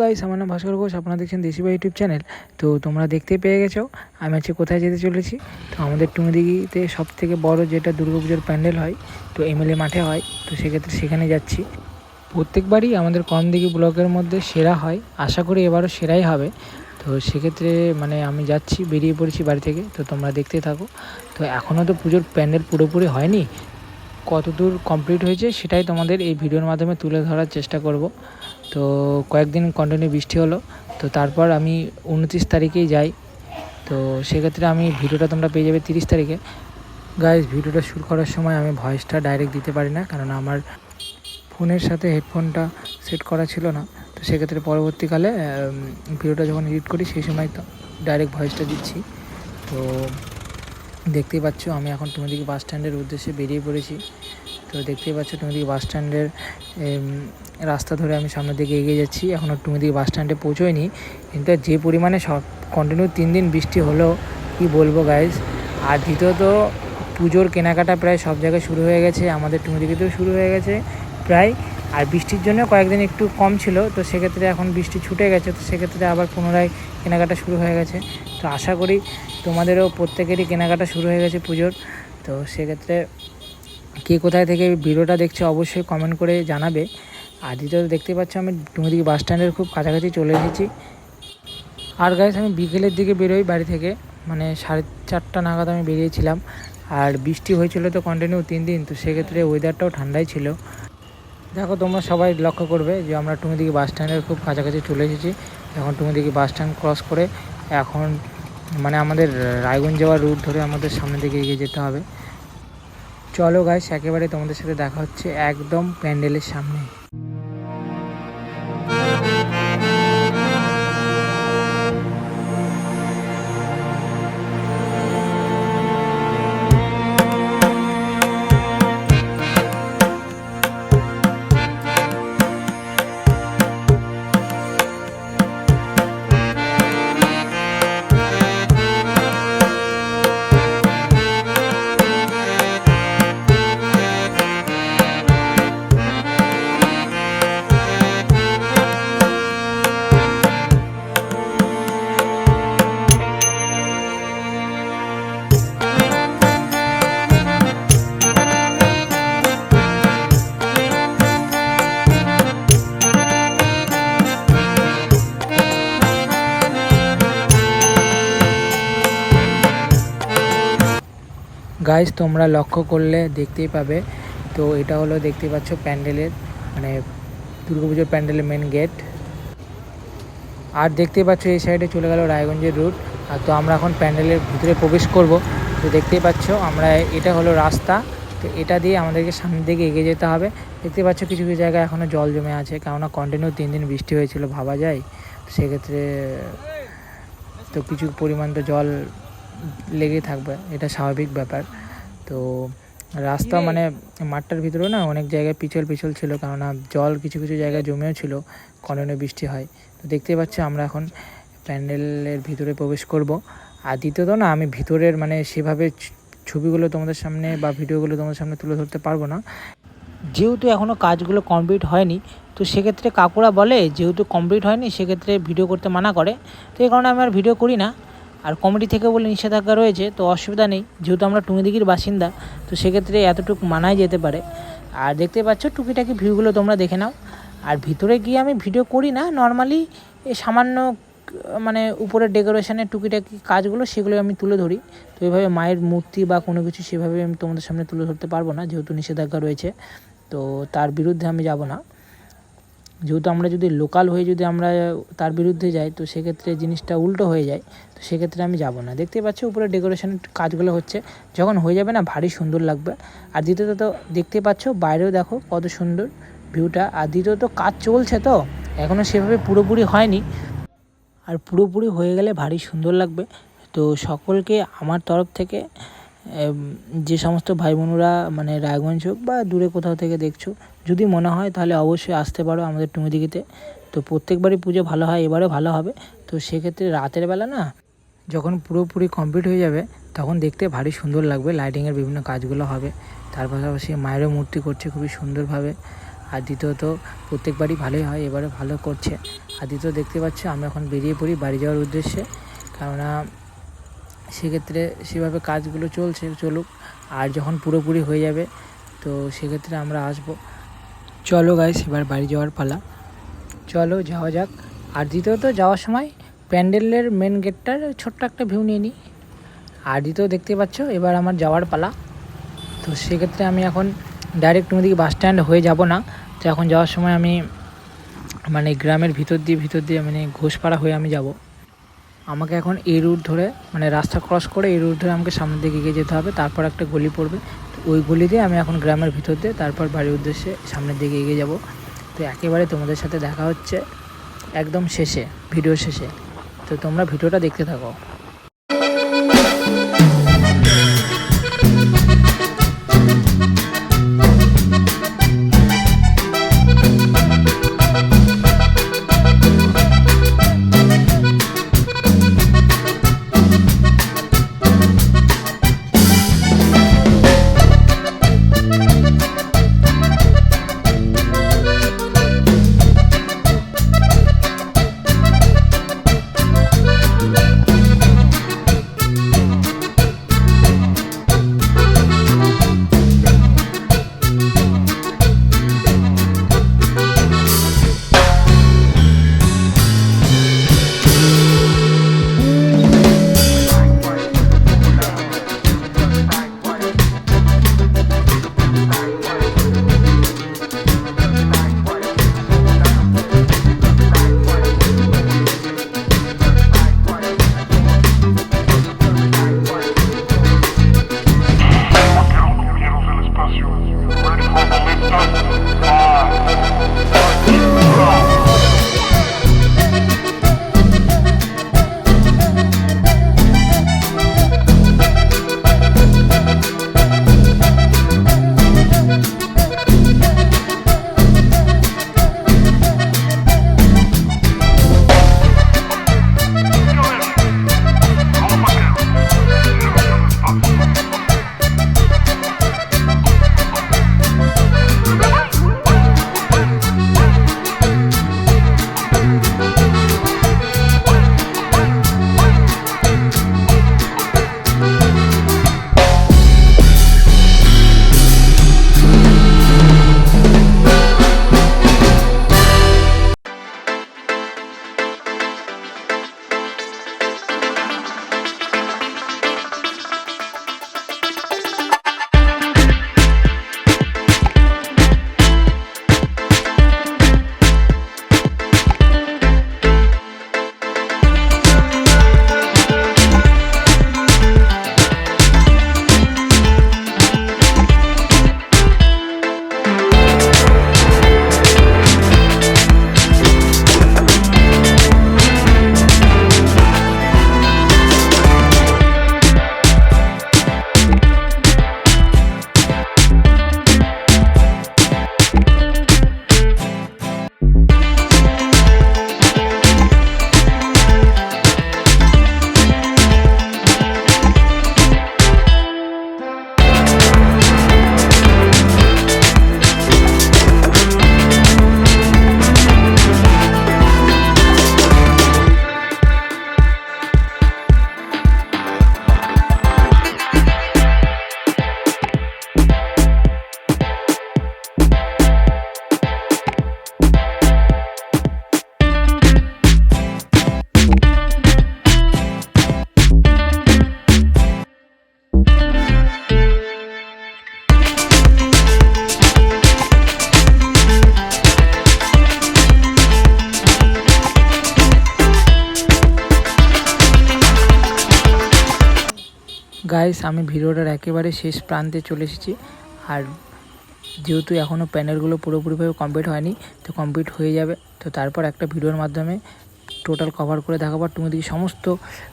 Guys আমার নাম ভাস্কর ঘোষ, আপনারা দেখছেন দেশি বা ইউটিউব চ্যানেল। তো তোমরা দেখতে পেয়ে গেছো, আমি আজকে কোথায় যেতে চলেছি? তো আমাদের টুঙ্গিদিঘিতে সব থেকে বড় যেটা দুর্গাপুজোর প্যান্ডেল হয়, তো এমএলএ মাঠে হয়, তো সেক্ষেত্রে সেখানে যাচ্ছি। প্রত্যেকবারই আমাদের কমদিঘি ব্লকের মধ্যে সেরা হয়, আশা করি এবারও সেরাই হবে। তো সেক্ষেত্রে মানে আমি যাচ্ছি, বেরিয়ে পড়েছি বাড়ি থেকে, তো তোমরা দেখতে থাকো। তো এখনও তো পুজোর প্যান্ডেল পুরোপুরি হয়নি। কতদূর কমপ্লিট হয়েছে সেটাই তোমাদের এই ভিডিওর মাধ্যমে তুলে ধরার চেষ্টা করব। তো কয়েকদিন কন্টিনিউ বৃষ্টি হলো, তো তারপর আমি উনত্রিশ তারিখেই যাই। তো সেক্ষেত্রে আমি ভিডিওটা তোমরা পেয়ে যাবে তিরিশ তারিখে। গাইজ ভিডিওটা শুরু করার সময় আমি ভয়েসটা ডাইরেক্ট দিতে পারি না কারণ আমার ফোনের সাথে হেডফোনটা সেট করা ছিল না। তো সেক্ষেত্রে পরবর্তীকালে ভিডিওটা যখন এডিট করি, সেই সময় তো ডাইরেক্ট ভয়েসটা দিচ্ছি। তো দেখতেই পাচ্ছ, আমি এখন টুমেদিকে বাস স্ট্যান্ডের উদ্দেশ্যে বেরিয়ে পড়েছি। তো দেখতেই পাচ্ছ টুমেদিকে বাস স্ট্যান্ডের রাস্তা ধরে আমি সামনের দিকে এগিয়ে যাচ্ছি। এখনও টুমেদিকে বাস স্ট্যান্ডে পৌঁছোয়নি। কিন্তু যে পরিমাণে সব কন্টিনিউ তিন দিন বৃষ্টি হলো কি বলব গাইজ আর দ্বিতীয়ত, পুজোর কেনাকাটা প্রায় সব জায়গায় শুরু হয়ে গেছে। আমাদের টুমেদিকেতেও শুরু হয়ে গেছে প্রায়। আর বৃষ্টির জন্য কয়েকদিন একটু কম ছিল, তো সেক্ষেত্রে এখন বৃষ্টি ছুটে গেছে, তো সেক্ষেত্রে আবার পুনরায় কেনাকাটা শুরু হয়ে গেছে। তো আশা করি তোমাদেরও প্রত্যেকেরই কেনাকাটা শুরু হয়ে গেছে পুজোর। তো সেক্ষেত্রে কে কোথায় থেকে ভিডিওটা দেখছে অবশ্যই কমেন্ট করে জানাবে। আর দ্বিতীয়ত দেখতে পাচ্ছ আমি টুঙ্গিদিঘি বাস স্ট্যান্ডের খুব কাছাকাছি চলে এসেছি। আর গাইস আমি বিকেলের দিকে বেরোই বাড়ি থেকে। মানে সাড়ে চারটা নাগাদ আমি বেরিয়েছিলাম। আর বৃষ্টি হয়েছিল তো কন্টিনিউ তিন দিন, তো সেক্ষেত্রে ওয়েদারটাও ঠান্ডাই ছিল। দেখো, তোমরা সবাই লক্ষ্য করবে যে আমরা টুঙ্গিদিঘি বাস স্ট্যান্ডের খুব কাছাকাছি চলে এসেছি। এখন টুঙ্গিদিঘি বাস স্ট্যান্ড ক্রস করে এখন মানে আমাদের রায়গঞ্জ যাওয়ার রুট ধরে আমাদের সামনের দিকে এগিয়ে যেতে হবে। চলো গাইস একেবারে তোমাদের সাথে দেখা হচ্ছে একদম প্যান্ডেলের সামনে। গাইস তোমরা লক্ষ্য করলে দেখতেই পাবে। তো এটা হলো দেখতে পাচ্ছ প্যান্ডেলের মানে দুর্গাপুজোর প্যান্ডেলের মেন গেট আর দেখতেই পাচ্ছ এই সাইডে চলে গেল রায়গঞ্জের রুট আর তো আমরা এখন প্যান্ডেলের ভিতরে প্রবেশ করব। তো দেখতেই পাচ্ছ আমরা, এটা হলো রাস্তা। তো এটা দিয়ে আমাদেরকে সামনের দিকে এগিয়ে যেতে হবে। দেখতে পাচ্ছ কিছু কিছু জায়গায় এখনও জল জমে আছে, কেননা কন্টিনিউ তিন দিন বৃষ্টি হয়েছিল, ভাবা যায়। সেক্ষেত্রে তো কিছু পরিমাণ তো জল লেগে থাকবে, এটা স্বাভাবিক ব্যাপার। তো রাস্তা মানে মাঠটার ভিতরে না অনেক জায়গায় পিছল পিছল ছিল কেননা জল কিছু কিছু জায়গায় জমেও ছিল কন্টিনিউ বৃষ্টি হয়। তো দেখতে পাচ্ছ আমরা এখন প্যান্ডেলের ভিতরে প্রবেশ করব। আর দ্বিতীয়ত না আমি ভিতরের মানে সেভাবে ছবিগুলো তোমাদের সামনে বা ভিডিওগুলো তোমাদের সামনে তুলে ধরতে পারব না। যেহেতু এখনও কাজগুলো কমপ্লিট হয়নি তো সেক্ষেত্রে কাকুরা বলে যেহেতু কমপ্লিট হয়নি সেক্ষেত্রে ভিডিও করতে মানা করে। তো এই কারণে আমি আর ভিডিও করি না। আর কমিটি থেকে বলে নিষেধাজ্ঞা রয়েছে, তো অসুবিধা নেই। যেহেতু আমরা টুঙ্গিদিঘির বাসিন্দা, তো সেক্ষেত্রে এতটুকু মানাই যেতে পারে। আর দেখতে পাচ্ছ, টুকিটাকি ভিউগুলো তোমরা দেখে নাও। আর ভিতরে গিয়ে আমি ভিডিও করি না নর্মালি সামান্য মানে উপরের ডেকোরেশনের টুকিটাকি কাজগুলো, সেগুলো আমি তুলে ধরি। তো এভাবে মায়ের মূর্তি বা কোনো কিছু সেভাবে আমি তোমাদের সামনে তুলে ধরতে পারব না, যেহেতু নিষেধাজ্ঞা রয়েছে। তো তার বিরুদ্ধে আমি যাব না। যেহেতু আমরা যদি লোকাল হয়ে যদি আমরা তার বিরুদ্ধে যাই, তো সেক্ষেত্রে জিনিসটা উল্টো হয়ে যায়, তো সেক্ষেত্রে আমি যাব না। দেখতে পাচ্ছ উপরে ডেকোরেশনের কাজগুলো হচ্ছে, যখন হয়ে যাবে না ভারী সুন্দর লাগবে। আর দ্বিতীয়ত তো দেখতে পাচ্ছ, বাইরেও দেখো কত সুন্দর ভিউটা আর দ্বিতীয়ত কাজ চলছে তো এখনও সেভাবে পুরোপুরি হয়নি। আর পুরোপুরি হয়ে গেলে ভারী সুন্দর লাগবে। তো সকলকে আমার তরফ থেকে যে সমস্ত ভাই বোনরা মানে রায়গঞ্জ হোক বা দূরে কোথাও থেকে দেখছ যদি মনে হয় তাহলে অবশ্যই আসতে পারো আমাদের টুঙ্গিদিঘিতে। তো প্রত্যেকবারই পুজো ভালো হয়, এবারেও ভালো হবে। তো সেক্ষেত্রে রাতের বেলা না, যখন পুরোপুরি কমপ্লিট হয়ে যাবে, তখন দেখতে ভারী সুন্দর লাগবে লাইটিংয়ের বিভিন্ন কাজগুলো হবে। তার পাশাপাশি মায়েরও মূর্তি করছে খুবই সুন্দরভাবে। আর দ্বিতীয়ত প্রত্যেকবারই ভালোই হয় এবারে ভালো করছে। আর দ্বিতীয় দেখতে পাচ্ছ, আমরা এখন বেরিয়ে পড়ি বাড়ি যাওয়ার উদ্দেশ্যে। কেননা সেক্ষেত্রে সেভাবে কাজগুলো চলছে, চলুক। আর যখন পুরোপুরি হয়ে যাবে, তো সেক্ষেত্রে আমরা আসব। চলো গাইস এবার বাড়ি যাওয়ার পালা। চলো যাওয়া যাক। আর দ্বিতীয়ত যাওয়ার সময় প্যান্ডেলের মেন গেটটার ছোট্ট একটা ভিউ নিয়ে নিই। আর দ্বিতীয় দেখতে পাচ্ছ, এবার আমার যাওয়ার পালা। তো সেক্ষেত্রে আমি এখন ডাইরেক্ট ওদিকে বাস স্ট্যান্ড হয়ে যাব না। তো এখন যাওয়ার সময় আমি মানে গ্রামের ভিতর দিয়ে ভিতর দিয়ে মানে ঘোষপাড়া হয়ে আমি যাব। আমাকে এখন এই রুট ধরে মানে রাস্তা ক্রস করে এই রুট ধরে আমাকে সামনের দিকে এগিয়ে যেতে হবে, তারপর একটা গলি পড়বে। তো ওই গলি দিয়ে আমি এখন গ্রামের ভিতর দিয়ে তারপর বাড়ির উদ্দেশ্যে সামনের দিকে এগিয়ে যাব। তো একেবারে তোমাদের সাথে দেখা হচ্ছে একদম শেষে ভিডিও শেষে। তো তোমরা ভিডিওটা দেখতে থাকো। গাইস আমি ভিডিওটার একেবারে শেষ প্রান্তে চলে এসেছি। আর যেহেতু এখনও প্যানেলগুলো পুরোপুরিভাবে কমপ্লিট হয়নি, তো কমপ্লিট হয়ে যাবে। তো তারপর একটা ভিডিওর মাধ্যমে টোটাল কভার করে দেখাবো। আর তুমি দেখি সমস্ত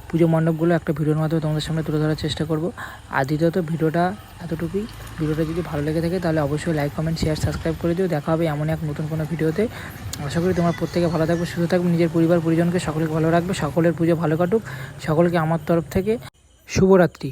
পুজো মণ্ডপগুলো একটা ভিডিওর মাধ্যমে তোমাদের সামনে তুলে ধরার চেষ্টা করব। আর দ্বিতীয়ত ভিডিওটা এতটুকুই। ভিডিওটা যদি ভালো লেগে থাকে, তাহলে অবশ্যই লাইক কমেন্ট শেয়ার সাবস্ক্রাইব করে দিও। দেখা হবে এমন এক নতুন কোনো ভিডিওতে। আশা করি তোমার প্রত্যেকে ভালো থাকবে, সুস্থ থাকবে, নিজের পরিবার, পরিজনকে সকলকে ভালো রাখবে, সকলের পুজো ভালো কাটুক। সকলকে আমার তরফ থেকে শুভরাত্রি।